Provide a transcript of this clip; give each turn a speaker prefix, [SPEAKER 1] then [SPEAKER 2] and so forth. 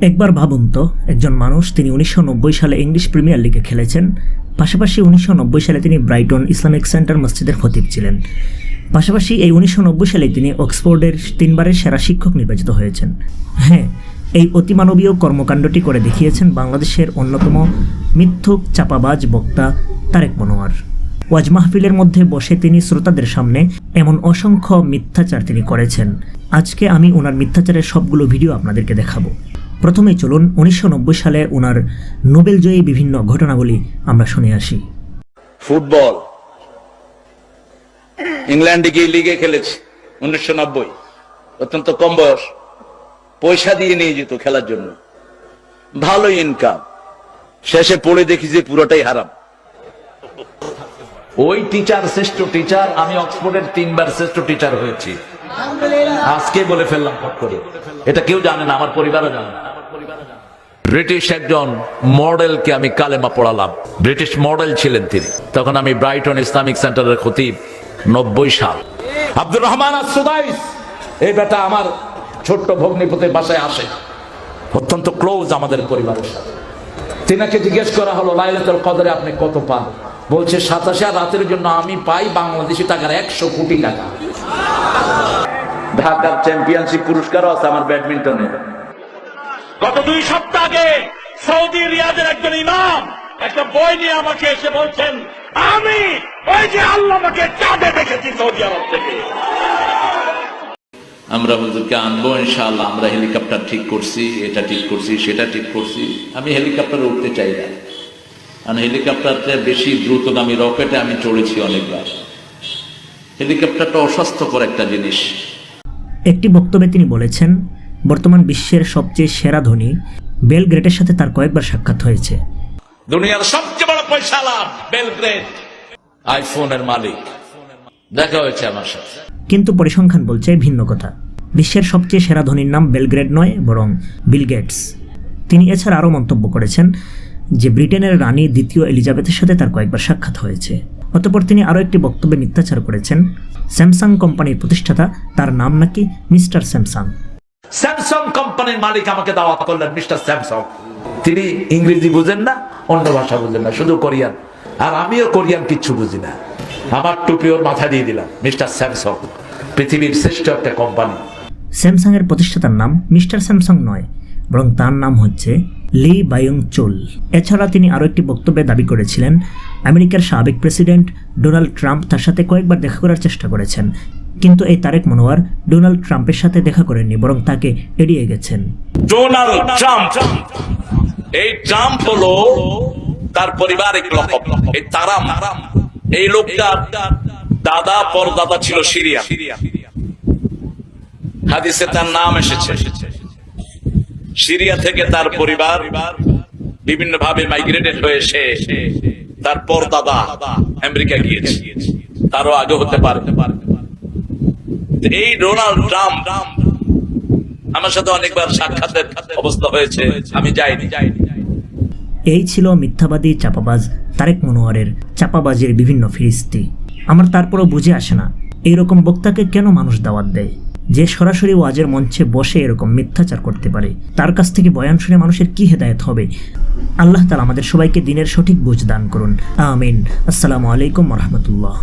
[SPEAKER 1] একবার ভাবুন তো, একজন মানুষ তিনি উনিশশো নব্বই সালে ইংলিশ প্রিমিয়ার লিগে খেলেছেন, পাশাপাশি উনিশশো নব্বই সালে তিনি ব্রাইটন ইসলামিক সেন্টার মসজিদের খতিব ছিলেন। পাশাপাশি এই উনিশশো নব্বই সালে তিনি অক্সফোর্ডের তিনবারের সেরা শিক্ষক নির্বাচিত হয়েছেন। হ্যাঁ এই অতিমানবীয় কর্মকাণ্ডটি করে দেখিয়েছেন বাংলাদেশের অন্যতম মিথ্যুক, চাপাবাজ বক্তা তারেক মনোয়ার। ওয়াজ মাহফিলের মধ্যে বসে তিনি শ্রোতাদের সামনে এমন অসংখ্য মিথ্যাচার তিনি করেছেন। আজকে আমি ওনার মিথ্যাচারের সবগুলো ভিডিও আপনাদেরকে দেখাবো। প্রথমেই চলুন উনিশশো নব্বই সালে ওনার নোবেলজয়ী বিভিন্ন ঘটনাবলী আমরা শুনে আসি।
[SPEAKER 2] ফুটবল। ইংল্যান্ডে গিয়ে লিগে খেলেছি উনিশশো নব্বই। অত্যন্ত কম বয়স। পয়সা দিয়ে নিয়ে যেত খেলার জন্য। ভালো ইনকাম শেষে পড়ে দেখি যে পুরোটাই হারাম।
[SPEAKER 3] ওই টিচার শ্রেষ্ঠ টিচার আমি অক্সফোর্ডের তিনবার শ্রেষ্ঠ টিচার হয়েছি। আজকে বলে ফেললাম ফট করে। এটা কেউ জানে না আমার পরিবারও জানে না। ব্রিটিশ একজন মডেলকে আমি কালেমা পড়ালাম। ব্রিটিশ মডেল ছিলেন তিনি। তখন আমি ব্রাইটন ইসলামিক সেন্টারের খতিব নব্বই সাল। আব্দুর রহমান আসুদাইস এই বেটা আমার ছোট্ট ভগ্নিপতির বাসায় আসে। অত্যন্ত ক্লোজ আমাদের পরিবারের সাথে। তিনাকে জিজ্ঞেস করা হলো লাইলাতুল কদরে আপনি কত পান? বলছে সাতাশে আর রাতের জন্য আমি পাই বাংলাদেশি টাকার একশো কোটি টাকা।
[SPEAKER 2] ঢাকার চ্যাম্পিয়নশিপ পুরস্কারও আছে আমার ব্যাডমিন্টনে
[SPEAKER 4] গত দুই সপ্তাহ আগে সৌদি রিয়াদের একজন ইমাম একটা বই নিয়ে আমাকে এসে বলছেন আমি ওই যে আল্লাহ আমাকে চাঁদে দেখেছি সৌদি আরব থেকে।
[SPEAKER 3] আমরা হুজুরকে আনব ইনশাআল্লাহ আমরা হেলিকপ্টার ঠিক করছি এটা ঠিক করছি সেটা ঠিক করছি। আমি হেলিকপ্টারে উঠতে চাই না। কারণ হেলিকপ্টারটা বেশি দ্রুতগামী রকেটে আমি চড়েছি অনেকবার। হেলিকপ্টারটা অস্বাস্থ্যকর একটা জিনিস।
[SPEAKER 1] একটি বক্তব্যে তিনি বলেছেন বর্তমান বিশ্বের সবচেয়ে সেরা ধনী বেল গ্রেটের সাথে তার কয়েকবার সাক্ষাৎ হয়েছে।
[SPEAKER 3] দুনিয়ার সবচেয়ে বড় পয়সা লাভ বেলগ্রেড। আইফোনের মালিক। দেখা হয়েছে আমার সাথে।
[SPEAKER 1] কিন্তু পরিসংখ্যান বলছে ভিন্ন কথা। বিশ্বের সবচেয়ে সেরা ধনীর নাম বেলগ্রেড নয় বরং বিল গেটস। তিনি এছাড়া আরও মন্তব্য করেছেন যে ব্রিটেনের রানী দ্বিতীয় এলিজাবেথের সাথে তার কয়েকবার সাক্ষাৎ হয়েছে। অতপর তিনি আরও একটি বক্তব্যে মিথ্যাচার করেছেন। স্যামসাং কোম্পানির প্রতিষ্ঠাতা তার নাম নাকি মিস্টার স্যামসাং।
[SPEAKER 3] স্যামসাং কোম্পানির মালিক আমাকে দাওয়াত করলেন, মিস্টার স্যামসাং তিনি ইংরেজি বুঝেন না, অন্য ভাষা বুঝেন না, শুধু কোরিয়ান। আর আমিও কোরিয়ান কিচ্ছু বুঝি না। আমার টুপি ওর মাথা দিয়ে দিলাম, মিস্টার স্যামসং পৃথিবীর শ্রেষ্ঠ একটা কোম্পানি
[SPEAKER 1] স্যামসাংয়ের প্রতিষ্ঠাতার নাম মিস্টার স্যামসাং নয়, বরং তার নাম হচ্ছে লি বায়ং চোল। এছাড়া তিনি আরও একটি বক্তব্যে দাবি করেছিলেন, আমেরিকার সাবেক প্রেসিডেন্ট ডোনাল্ড ট্রাম্প তার সাথে কয়েকবার দেখা করার চেষ্টা করেছেন। কিন্তু এই তারেক মনোয়ার ডোনাল্ড ট্রাম্পের সাথে দেখা করেননি, বরং তাকে এড়িয়ে গেছেন।
[SPEAKER 2] Donald Trump. এই ট্রাম্প হলো তার পারিবারিক এই তারাম, এই লোকটার দাদা, পরদাদা ছিল সিরিয়া। হাদিসে তার নাম এসেছে। সিরিয়া থেকে তার পরিবার বিভিন্ন ভাবে মাইগ্রেটেড হয়ে সে তার পরদাদা আমেরিকা গিয়েছে। তারও আগে হতে পারে। এই ডোনাল্ড ট্রাম্প আমার সাথে অনেকবার সাক্ষাতের অবস্থা হয়েছে, আমি যাইনি। যাইনি
[SPEAKER 1] এই ছিল মিথ্যাবাদী চাপাবাজ তারেক মনোয়ারের চাপাবাজের বিভিন্ন ফিরিস্তি। আমার তারপরও বুঝে আসে না, এইরকম বক্তাকে কেন মানুষ দাওয়াত দেয়? যে সরাসরি ওয়াজের মঞ্চে বসে এরকম মিথ্যাচার করতে পারে, তার কাছ থেকে বয়ান শুনে মানুষের কি হেদায়েত হবে? আল্লাহ তালা আমাদের সবাইকে দিনের সঠিক বুঝ দান করুন। আমিন। আসসালামু আলাইকুম রহমতুল্লাহ।